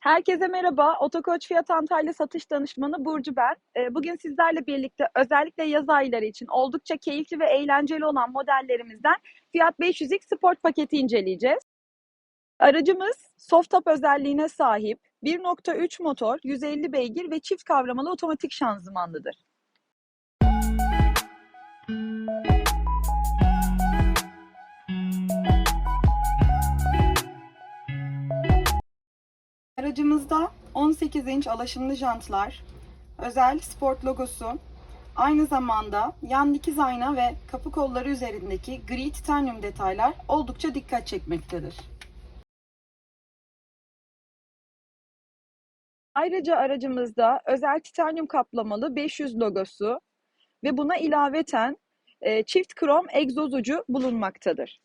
Herkese merhaba. Otokoç Fiyat Antalya satış danışmanı Burcu ben. Ee, Bugün sizlerle birlikte özellikle yaz ayları için oldukça keyifli ve eğlenceli olan modellerimizden Fiat 500X Sport paketi inceleyeceğiz. Aracımız soft top özelliğine sahip 1.3 motor, 150 beygir ve çift kavramalı otomatik şanzımanlıdır. Aracımızda 18 inç alaşımlı jantlar, özel sport logosu, aynı zamanda yan dikiz ayna ve kapı kolları üzerindeki gri titanyum detaylar oldukça dikkat çekmektedir. Ayrıca aracımızda özel titanyum kaplamalı 500 logosu ve buna ilaveten e, çift krom egzoz ucu bulunmaktadır.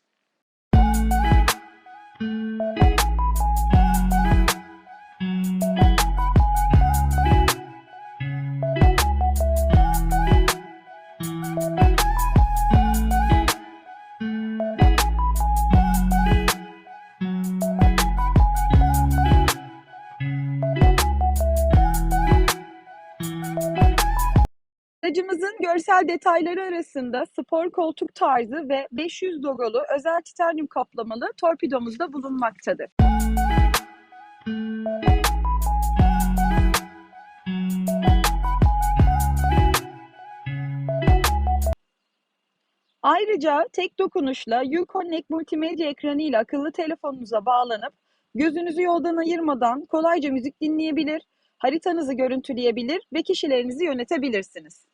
Aracımızın görsel detayları arasında spor koltuk tarzı ve 500 logolu özel titanyum kaplamalı torpidomuz da bulunmaktadır. Ayrıca tek dokunuşla U-Connect multimedya ekranıyla akıllı telefonunuza bağlanıp gözünüzü yoldan ayırmadan kolayca müzik dinleyebilir, haritanızı görüntüleyebilir ve kişilerinizi yönetebilirsiniz.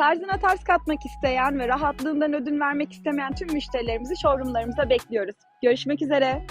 Tarzına tarz katmak isteyen ve rahatlığından ödün vermek istemeyen tüm müşterilerimizi showroomlarımıza bekliyoruz. Görüşmek üzere.